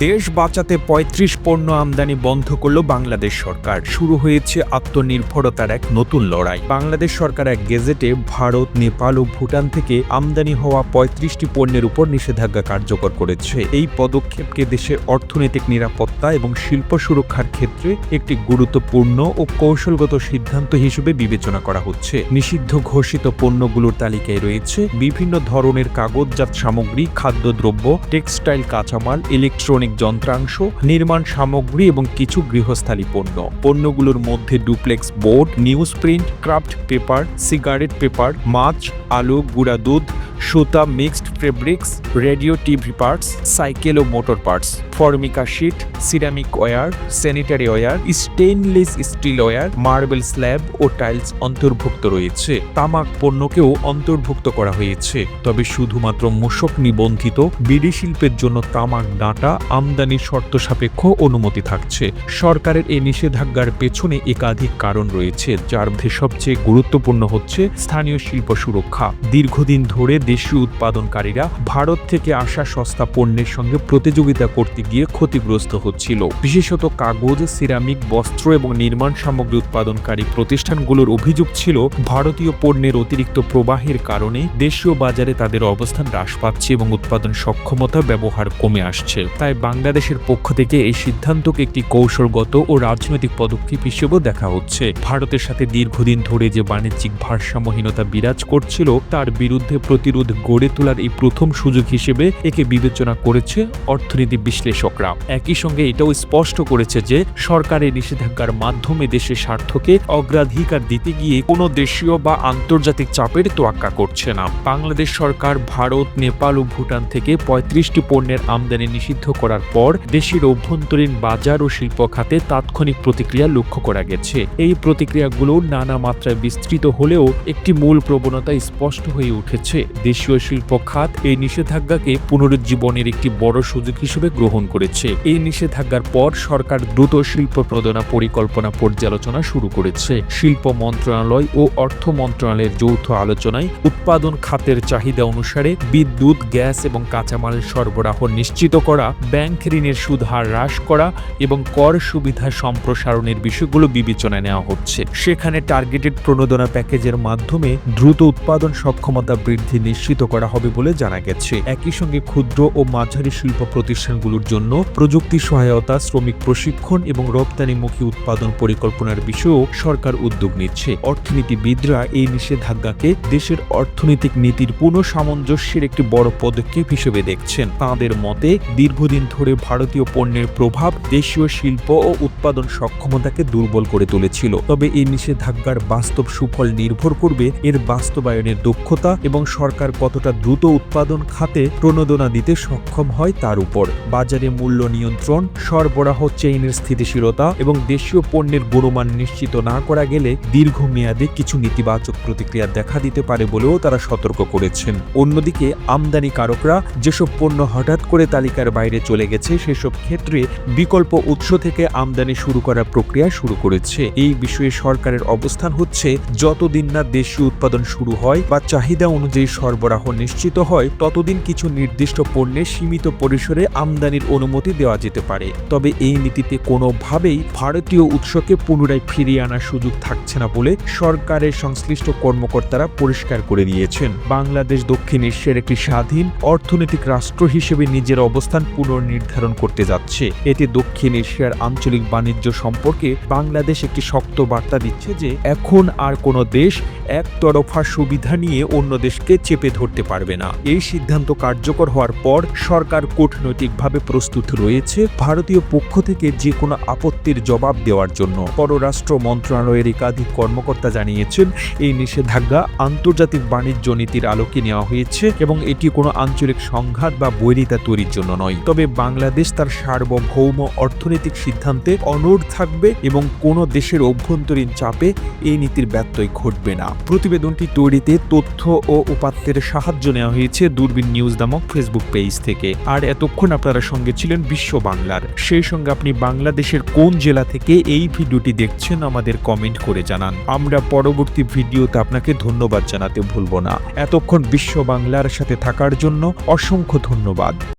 দেশ বাঁচাতে ৩৫ পণ্য আমদানি বন্ধ করল বাংলাদেশ সরকার। শুরু হয়েছে আত্মনির্ভরতার এক নতুন লড়াই। বাংলাদেশ সরকার এক গেজেটে ভারত, নেপাল ও ভুটান থেকে আমদানি হওয়া পঁয়ত্রিশটি পণ্যের উপর নিষেধাজ্ঞা কার্যকর করেছে। এই পদক্ষেপকে দেশের অর্থনৈতিক নিরাপত্তা এবং শিল্প সুরক্ষার ক্ষেত্রে একটি গুরুত্বপূর্ণ ও কৌশলগত সিদ্ধান্ত হিসেবে বিবেচনা করা হচ্ছে। নিষিদ্ধ ঘোষিত পণ্যগুলোর তালিকায় রয়েছে বিভিন্ন ধরনের কাগজজাত সামগ্রী, খাদ্যদ্রব্য, টেক্সটাইল, কাঁচামাল, ইলেকট্রনিক যন্ত্রাংশ, নির্মাণ সামগ্রী এবং কিছু গৃহস্থালী পণ্য। পণ্যগুলোর মধ্যে duplex board, news print, craft paper, cigarette paper, মাছ, আলু, গুঁড়া দুধ, সুতা, mixed fabrics, radio TV parts, cycle ও motor parts, Formica sheet, ceramic ware, sanitary ware stainless steel ware marble slab ও টাইলস অন্তর্ভুক্ত রয়েছে। তামাক পণ্যকেও অন্তর্ভুক্ত করা হয়েছে। তবে শুধুমাত্র মূসক নিবন্ধিত, বিড়ি শিল্পের জন্য তামাক ডাঁটা আমদানির শর্ত সাপেক্ষ অনুমতি থাকছে। সরকারের এই নিষেধাজ্ঞার পেছনে একাধিক কারণ রয়েছে, যার মধ্যে সবচেয়ে গুরুত্বপূর্ণ হচ্ছে স্থানীয় শিল্প সুরক্ষা। দীর্ঘদিন ধরে দেশীয় উৎপাদনকারীরা ভারত থেকে আসা সস্তা পণ্যের সঙ্গে প্রতিযোগিতা করতে গিয়ে ক্ষতিগ্রস্ত হচ্ছিল। বিশেষত কাগজ, সিরামিক, বস্ত্র এবং নির্মাণ সামগ্রী উৎপাদনকারী প্রতিষ্ঠানগুলোর অভিযোগ ছিল, ভারতীয় পণ্যের অতিরিক্ত প্রবাহের কারণে দেশীয় বাজারে তাদের অবস্থান হ্রাস পাচ্ছে এবং উৎপাদন সক্ষমতা ব্যবহার কমে আসছে। তাই বাংলাদেশের পক্ষ থেকে এই সিদ্ধান্তকে একটি কৌশলগত ও রাজনৈতিক পদক্ষেপ হিসেবেও দেখা হচ্ছে। ভারতের সাথে দীর্ঘদিন ধরে যে বাণিজ্যিক ভারসাম্যহীনতা বিরাজ করছিল, তার বিরুদ্ধে প্রতিরোধ গড়ে তোলার এই প্রথম সুযোগ হিসেবে একে বিবেচনা করেছে অর্থনীতি বিশ্লেষকরা। একই সঙ্গে এটাও স্পষ্ট করেছে যে, সরকারের নিষেধাজ্ঞার মাধ্যমে দেশের স্বার্থকে অগ্রাধিকার দিতে গিয়ে কোনো দেশীয় বা আন্তর্জাতিক চাপের তোয়াক্কা করছে না। বাংলাদেশ সরকার ভারত, নেপাল ও ভুটান থেকে পঁয়ত্রিশটি পণ্যের আমদানি নিষিদ্ধ করার পর দেশের অভ্যন্তরীণ বাজার ও শিল্প খাতে তাৎক্ষণিক প্রতিক্রিয়া লক্ষ্য করা গেছে। এই প্রতিক্রিয়াগুলো নানা মাত্রায় বিস্তৃত হলেও একটি মূল প্রবণতা স্পষ্ট হয়ে উঠেছে। দেশীয় শিল্প খাত এই নিষেধাজ্ঞাকে পুনরুজ্জীবনের একটি বড় সুযোগ হিসেবে গ্রহণ করেছে। এই নিষেধাজ্ঞার পর সরকার দ্রুত শিল্প প্রদনা পরিকল্পনা পর্যালোচনা শুরু করেছে। শিল্প মন্ত্রণালয় ও অর্থ মন্ত্রণালয়ের যৌথ আলোচনায় উৎপাদন খাতের চাহিদা অনুসারে বিদ্যুৎ, গ্যাস এবং কাঁচামাল সরবরাহ নিশ্চিত করা ব্যাংক ঋণের সুদ হার হ্রাস করা এবং কর সুবিধা সম্প্রসারণের বিষয়গুলো বিবেচনায় নেওয়া হচ্ছে। সেখানে টার্গেটেড প্রণোদনা প্যাকেজের মাধ্যমে দ্রুত উৎপাদন সক্ষমতা বৃদ্ধি নিশ্চিত করা হবে বলে জানা গেছে। একই সঙ্গে ক্ষুদ্র ও মাঝারি শিল্প প্রতিষ্ঠানগুলোর জন্য প্রযুক্তি সহায়তা, শ্রমিক প্রশিক্ষণ এবং রপ্তানিমুখী উৎপাদন পরিকল্পনার বিষয়েও সরকার উদ্যোগ নিচ্ছে। অর্থনীতিবিদরা এই নিষেধাজ্ঞাকে দেশের অর্থনৈতিক নীতির পুনঃ সামঞ্জস্যের একটি বড় পদক্ষেপ হিসেবে দেখছেন। তাঁদের মতে, দীর্ঘদিন ধরে ভারতীয় পণ্যের প্রভাব দেশীয় শিল্প ও উৎপাদন সক্ষমতাকে দুর্বল করে তুলেছিল। তবে এই নিষেধাজ্ঞার বাস্তব সুফল নির্ভর করবে এর বাস্তবায়নের দক্ষতা এবং সরকার কতটা দ্রুত উৎপাদন খাতে প্রণোদনা দিতে সক্ষম হয় তার উপর। বাজারে মূল্য নিয়ন্ত্রণ, সরবরাহ চেইনের স্থিতিশীলতা এবং দেশীয় পণ্যের গুণমান নিশ্চিত না করা গেলে দীর্ঘমেয়াদে কিছু নেতিবাচক প্রতিক্রিয়া দেখা দিতে পারে বলেও তারা সতর্ক করেছেন। অন্যদিকে আমদানিকারকরা যেসব পণ্য হঠাৎ করে তালিকার বাইরে চলে গেছে সেসব ক্ষেত্রে বিকল্প উৎস থেকে আমদানি শুরু করার প্রক্রিয়া শুরু করেছে। এই বিষয়ে সরকারের অবস্থান হচ্ছে, যতদিন না দেশীয় উৎপাদন শুরু হয় বা চাহিদা অনুযায়ী সরবরাহ নিশ্চিত হয়, ততদিন কিছু নির্দিষ্ট পণ্যে সীমিত পরিসরে আমদানির অনুমতি দেওয়া যেতে পারে। তবে এই নীতিতে কোনোভাবেই ভারতীয় উৎসকে পুনরায় ফিরিয়ে আনার সুযোগ থাকছে না বলে সরকারের সংশ্লিষ্ট কর্মকর্তারা পরিষ্কার করে দিয়েছেন। বাংলাদেশ দক্ষিণ এশিয়ার একটি স্বাধীন অর্থনৈতিক রাষ্ট্র হিসেবে নিজের অবস্থান পুনর্নির্ধারণ করতে যাচ্ছে। এতে দক্ষিণ এশিয়ার আঞ্চলিক বাণিজ্য সম্পর্কে বাংলাদেশ একটি শক্ত বার্তা দিচ্ছে যে, এখন আর কোনো দেশ একতরফা সুবিধা নিয়ে অন্য দেশকে চেপে ধরতে পারবে না। এই সিদ্ধান্ত কার্যকর হওয়ার পর সরকার কূটনৈতিকভাবে প্রস্তুত রয়েছে ভারতীয় পক্ষ থেকে যে কোনো আপত্তির জবাব দেওয়ার জন্য। পররাষ্ট্র মন্ত্রণালয়ের একাধিক কর্মকর্তা জানিয়েছেন, এই নিষেধাজ্ঞা আন্তর্জাতিক বাণিজ্য নীতির আলোকে নেওয়া হয়েছে এবং এটি কোনো আঞ্চলিক সংঘাত বা বৈরিতা তৈরির জন্য নয়। তবে বাংলাদেশ তার সার্বভৌম অর্থনৈতিক সিদ্ধান্তে অনড় থাকবে এবং কোনো দেশের অভ্যন্তরীণ চাপে এই নীতির ব্যত্যয় ঘটবে না। প্রতিবেদনটি তৈরিতে তথ্য ও উপাত্তের সাহায্য নেওয়া হয়েছে দূরবীন নিউজ নামক ফেসবুক পেজ থেকে। আর এতক্ষণ আপনারা সঙ্গে ছিলেন বিশ্ব বাংলার। সেই সঙ্গে আপনি বাংলাদেশের কোন জেলা থেকে এই ভিডিওটি দেখছেন আমাদের কমেন্ট করে জানান। আমরা পরবর্তী ভিডিওতে আপনাকে ধন্যবাদ জানাতে ভুলব না। এতক্ষণ বিশ্ব বাংলার সাথে থাকার জন্য অসংখ্য ধন্যবাদ।